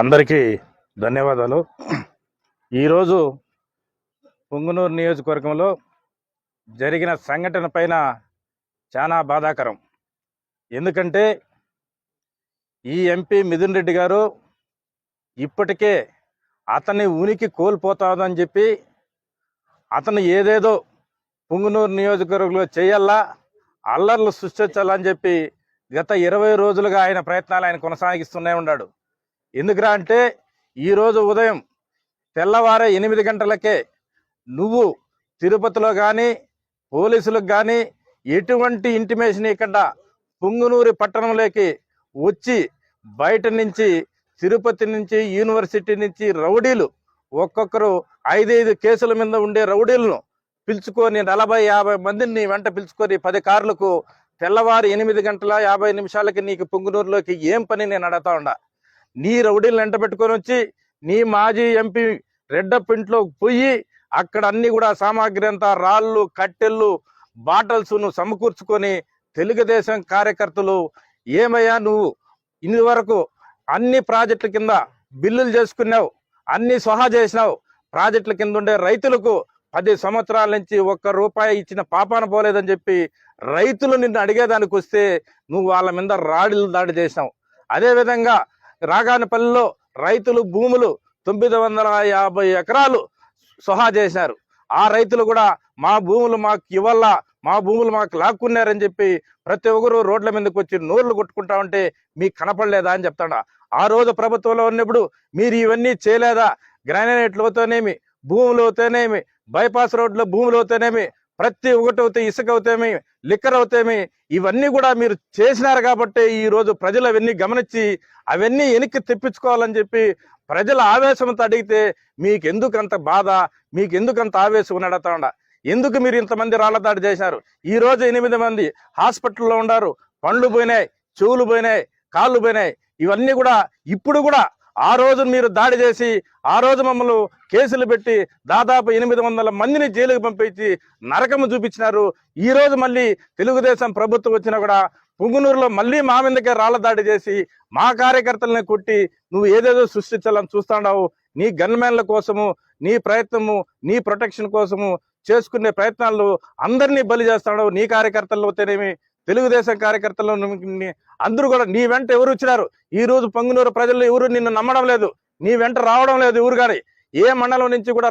అందరికీ ధన్యవాదాలు. ఈరోజు పుంగునూరు నియోజకవర్గంలో జరిగిన సంఘటన పైన చాలా బాధాకరం. ఎందుకంటే ఈ ఎంపీ మిథున్ రెడ్డి గారు ఇప్పటికే అతని ఉనికి కోల్పోతాదని చెప్పి అతను ఏదేదో పుంగునూరు నియోజకవర్గంలో చేయాలా అల్లర్లు సృష్టించాలని చెప్పి గత ఇరవై రోజులుగా ఆయన ప్రయత్నాలు ఆయన కొనసాగిస్తూనే ఉన్నాడు. ఎందుకురా అంటే ఈరోజు ఉదయం తెల్లవారే ఎనిమిది గంటలకే నువ్వు తిరుపతిలో కానీ పోలీసులకు కానీ ఎటువంటి ఇంటిమేషన్ ఇక్కడ పుంగునూరి పట్టణంలోకి వచ్చి బయట నుంచి తిరుపతి నుంచి యూనివర్సిటీ నుంచి రౌడీలు ఒక్కొక్కరు ఐదైదు కేసుల మీద ఉండే రౌడీలను పిలుచుకొని నలభై యాభై మందిని నీ వెంట పిలుచుకొని పది కార్లకు తెల్లవారు ఎనిమిది గంటల యాభై నిమిషాలకి నీకు పుంగునూరులోకి ఏం పని నేను అడతా ఉండా? నీ రౌడీలను వెంట పెట్టుకొని వచ్చి నీ మాజీ ఎంపీ రెడ్డప్ ఇంట్లో పోయి అక్కడ అన్ని కూడా సామాగ్రి అంతా రాళ్ళు కట్టెళ్ళు బాటల్స్ను సమకూర్చుకొని తెలుగుదేశం కార్యకర్తలు ఏమయ్యా నువ్వు? ఇందువరకు అన్ని ప్రాజెక్టుల కింద బిల్లులు చేసుకున్నావు అన్ని సహా చేసినావు. ప్రాజెక్టుల కింద ఉండే రైతులకు పది సంవత్సరాల నుంచి ఒక్క రూపాయి ఇచ్చిన పాపాన పోలేదని చెప్పి రైతులు నిన్ను అడిగేదానికి వస్తే నువ్వు వాళ్ళ మీద రాడిలు దాడి చేసినావు. అదేవిధంగా రాగానపల్లిలో రైతులు భూములు తొమ్మిది వందల యాభై ఎకరాలు సహా చేశారు. ఆ రైతులు కూడా మా భూములు మాకు ఇవ్వాల మా భూములు మాకు లాక్కున్నారని చెప్పి ప్రతి ఒక్కరు రోడ్ల మీదకి వచ్చి నోర్లు కొట్టుకుంటా ఉంటే మీకు కనపడలేదా అని చెప్తాడా. ఆ రోజు ప్రభుత్వంలో ఉన్నప్పుడు మీరు ఇవన్నీ చేయలేదా? గ్రానైట్ అవుతానేమి భూములు అవుతానేమి బైపాస్ రోడ్ల భూములు అవుతానేమి ప్రతి ఒకటి అవుతాయి ఇసుక అవుతాయి లిక్కర్ అవుతాయి. ఇవన్నీ కూడా మీరు చేసినారు కాబట్టి ఈ రోజు ప్రజలు అవన్నీ గమనించి అవన్నీ వెనక్కి తెప్పించుకోవాలని చెప్పి ప్రజల ఆవేశంతో అడిగితే మీకు ఎందుకంత బాధ మీకు ఎందుకంత అంత ఆవేశం ఉన్నాడతాండ ఎందుకు మీరు ఇంతమంది రాళ్ళ దాడి చేశారు ఈరోజు ఎనిమిది మంది హాస్పిటల్లో ఉన్నారు. పండ్లు పోయినాయి చెవులు పోయినాయి కాళ్ళు పోయినాయి. ఇవన్నీ కూడా ఇప్పుడు కూడా ఆ రోజు మీరు దాడి చేసి ఆ రోజు మమ్మల్ని కేసులు పెట్టి దాదాపు ఎనిమిది వందల మందిని జైలుకు పంపించి నరకము చూపించినారు. ఈ రోజు మళ్ళీ తెలుగుదేశం ప్రభుత్వం వచ్చినా కూడా పుంగునూరులో మళ్ళీ మా మీదకే రాళ్ళ దాడి చేసి మా కార్యకర్తలను కొట్టి నువ్వు ఏదేదో సృష్టించాలని చూస్తాడావు. నీ గన్మెన్ల కోసము నీ ప్రయత్నము నీ ప్రొటెక్షన్ కోసము చేసుకునే ప్రయత్నాలు అందరినీ బలి చేస్తాడు నీ కార్యకర్తలు అవుతేనేమి తెలుగుదేశం కార్యకర్తలు అందరూ కూడా నీ వెంట ఎవరు వచ్చినారు? ఈ రోజు పొంగునూరు ప్రజలు ఎవరు నిన్ను నమ్మడం లేదు. నీ వెంట రావడం లేదు ఎవరు కానీ ఏ మండలం నుంచి కూడా